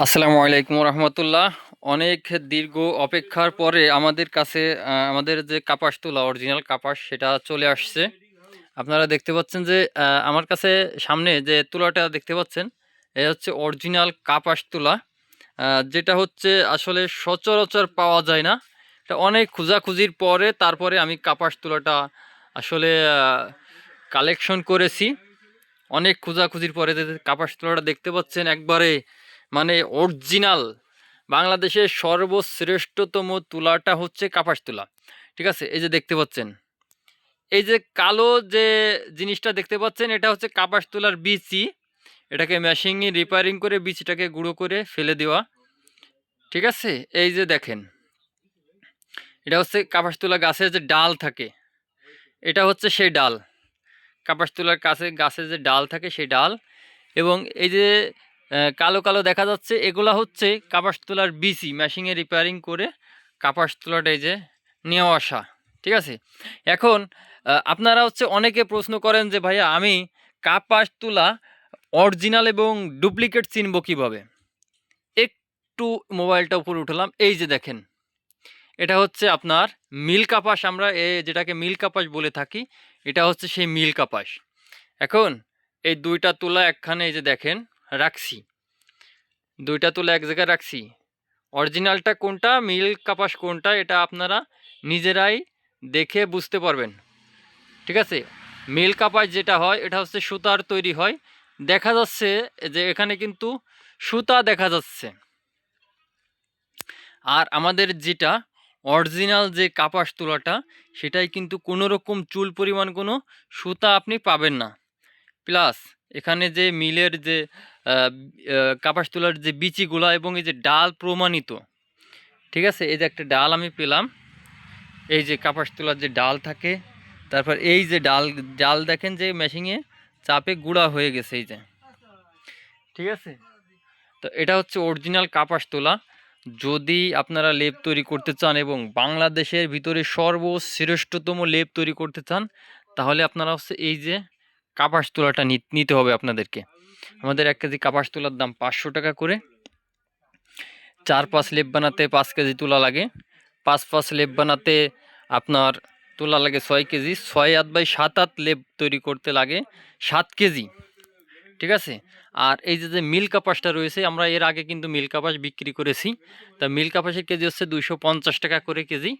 আসসালামু আলাইকুম রহমতুল্লাহ। অনেক দীর্ঘ অপেক্ষার পরে আমাদের কাছে আমাদের যে কাপাস তোলা অরিজিনাল কাপাস, সেটা চলে আসছে। আপনারা দেখতে পাচ্ছেন যে আমার কাছে সামনে যে তুলাটা দেখতে পাচ্ছেন, এ হচ্ছে অরিজিনাল কাপাস তুলা। যেটা হচ্ছে আসলে সচরাচর পাওয়া যায় না। এটা অনেক খোঁজাখুঁজির পরে, তারপরে আমি কাপাস তুলাটা আসলে কালেকশন করেছি। অনেক খোঁজাখুঁজির পরে যে কাপাস তুলাটা দেখতে পাচ্ছেন, একবারে মানে অরিজিনাল। বাংলাদেশের সর্বশ্রেষ্ঠতম তুলাটা হচ্ছে কাপাস তুলা। ঠিক আছে? এই যে দেখতে পাচ্ছেন। এই যে কালো যে জিনিসটা দেখতে পাচ্ছেন, এটা হচ্ছে কাপাস তুলার বিচি। এটাকে মেশিনে রিপেয়ারিং করে বিচিটাকে গুঁড়ো করে ফেলে দেওয়া। ঠিক আছে? এই যে দেখেন। এটা হচ্ছে কাপাস তুলা গাছের যে ডাল থাকে, এটা হচ্ছে সেই ডাল। কাপাস তুলার কাছে গাছের যে ডাল থাকে, সেই ডাল। এবং এই যে কালো কালো দেখা যাচ্ছে। এগুলা হচ্ছে কাপাস তোলার বিসি মেশিনে রিপেয়ারিং করে কাপাস তোলাটা এই যে নিয়ে আসা। ঠিক আছে? এখন আপনারা হচ্ছে অনেকে প্রশ্ন করেন যে, ভাইয়া, আমি কাপাস তুলা অরিজিনাল এবং ডুপ্লিকেট চিনব কীভাবে? একটু মোবাইলটা উপরে উঠলাম। এই যে দেখেন, এটা হচ্ছে আপনার মিল কাপাস। আমরা এ যেটাকে মিল কাপাস বলে থাকি, এটা হচ্ছে সেই মিল কাপাস। এখন, এই দুইটা তুলা একখানে এই যে দেখেন রাখছি। দুইটা তুলা এক জায়গায় রাখছি। অরিজিনালটা কোনটা, মিল কাপাস কোনটা, এটা আপনারা নিজেরাই দেখে বুঝতে পারবেন। ঠিক আছে? মিল কাপাস যেটা হয়, এটা হচ্ছে সুতার তৈরি হয়। দেখা যাচ্ছে যে এখানে কিন্তু সুতা দেখা যাচ্ছে। আর আমাদের যেটা অরিজিনাল যে কাপাস তুলাটা, সেটাই কিন্তু কোনো রকম চুল পরিমাণ কোনো সুতা আপনি পাবেন না। প্লাস এখানে যে মিলের যে কাপাস তোলার যে বিচিগুলা এবং এই যে ডাল প্রমাণিত, ঠিক আছে? এই যে একটা ডাল আমি পেলাম। এই যে কাপাস তোলার যে ডাল থাকে, তারপর এই যে ডাল ডাল দেখেন যে মেশিনে চাপে গুঁড়া হয়ে গেছে এই যে, ঠিক আছে? তো এটা হচ্ছে অরিজিনাল কাপাস তোলা। যদি আপনারা লেপ তৈরি করতে চান এবং বাংলাদেশের ভিতরে সর্বশ্রেষ্ঠতম লেপ তৈরি করতে চান, তাহলে আপনারা হচ্ছে এই যে কাপাস তোলাটা নিতে হবে আপনাদেরকে। আমাদের এক কেজি কাপাস তোলার দাম পাঁচশো টাকা করে। চার পাঁচ লেপ বানাতে পাঁচ কেজি তুলা লাগে। পাঁচ পাঁচ লেপ বানাতে আপনার তোলা লাগে ছয় কেজি। ছয় আট বাই সাত আট লেপ তৈরি করতে লাগে সাত কেজি। ঠিক আছে? আর এই যে যে মিল কাপাসটা রয়েছে, আমরা এর আগে কিন্তু মিল কাপাস বিক্রি করেছি। তা মিল কাপাসের কেজি হচ্ছে দুইশো পঞ্চাশ টাকা করে কেজি।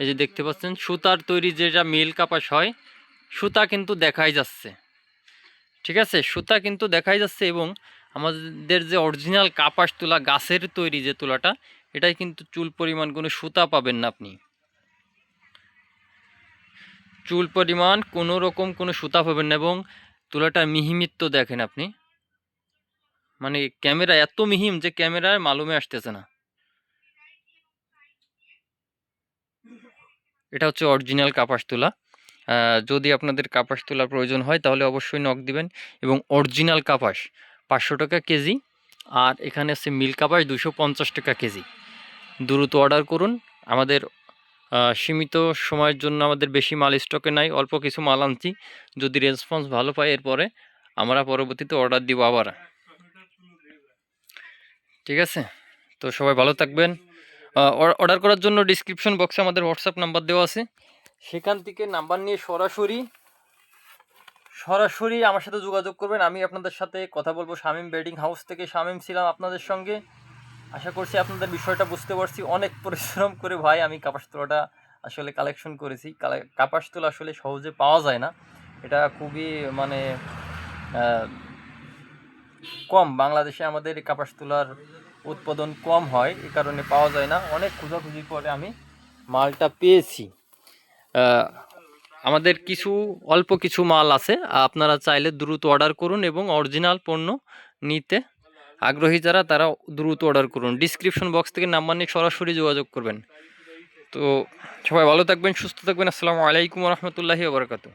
এই যে দেখতে পাচ্ছেন, সুতার তৈরি যেটা মিল কাপাস হয়, সুতা কিন্তু দেখাই যাচ্ছে। ঠিক আছে? সুতা কিন্তু দেখাই যাচ্ছে এবং আমাদের যে অরিজিনাল কাপাস তুলা গাছের তৈরি যে তুলাটা, এটাই কিন্তু চুল পরিমাণ কোনো সুতা পাবেন না আপনি। চুল পরিমাণ কোনো রকম কোনো সুতা পাবেন না এবং তুলাটা মিহিমিত্ব দেখেন আপনি। মানে ক্যামেরা এত মিহিম যে ক্যামেরায় মালুমে আসতেছে না। এটা হচ্ছে অরিজিনাল কাপাস তুলা। যদি আপনাদের কাপাস তোলার প্রয়োজন হয়, তাহলে অবশ্যই নক দিবেন এবং অরিজিনাল কাপাস পাঁচশো টাকা কেজি আর এখানে আছে মিল কাপাস দুশো পঞ্চাশ টাকা কেজি। দ্রুত অর্ডার করুন। আমাদের সীমিত সময়ের জন্য আমাদের বেশি মাল স্টকে নাই, অল্প কিছু মাল আনছি। যদি রেসপন্স ভালো পাই এরপরে আমরা পরবর্তীতে অর্ডার দিব আবার। ঠিক আছে? তো সবাই ভালো থাকবেন। অর্ডার করার জন্য ডিসক্রিপশন বক্সে আমাদের হোয়াটসঅ্যাপ নাম্বার দেওয়া আছে। সেখান থেকে নাম্বার নিয়ে সরাসরি সরাসরি আমার সাথে যোগাযোগ করবেন। আমি আপনাদের সাথে কথা বলব। শামীম বেডিং হাউস থেকে শামীম ছিলাম আপনাদের সঙ্গে। আশা করছি আপনাদের বিষয়টা বুঝতে পারছি। অনেক পরিশ্রম করে ভাই আমি কাপাস তোলাটা আসলে কালেকশন করেছি। কাপাস তোলা আসলে সহজে পাওয়া যায় না। এটা খুবই মানে কম। বাংলাদেশে আমাদের কাপাস তোলার উৎপাদন কম হয়। এ কারণে পাওয়া যায় না। অনেক খোঁজাখুঁজির পরে আমি মালটা পেয়েছি। আমাদের কিছু, অল্প কিছু মাল আছে। আপনারা চাইলে দ্রুত অর্ডার করুন এবং অরিজিনাল পণ্য নিতে আগ্রহী যারা, তারা দ্রুত অর্ডার করুন। ডিসক্রিপশন বক্স থেকে নাম্বার নিয়ে সরাসরি যোগাযোগ করবেন। তো সবাই ভালো থাকবেন, সুস্থ থাকবেন। আসসালামু আলাইকুম রহমতুল্লাহি ওবরাকাতু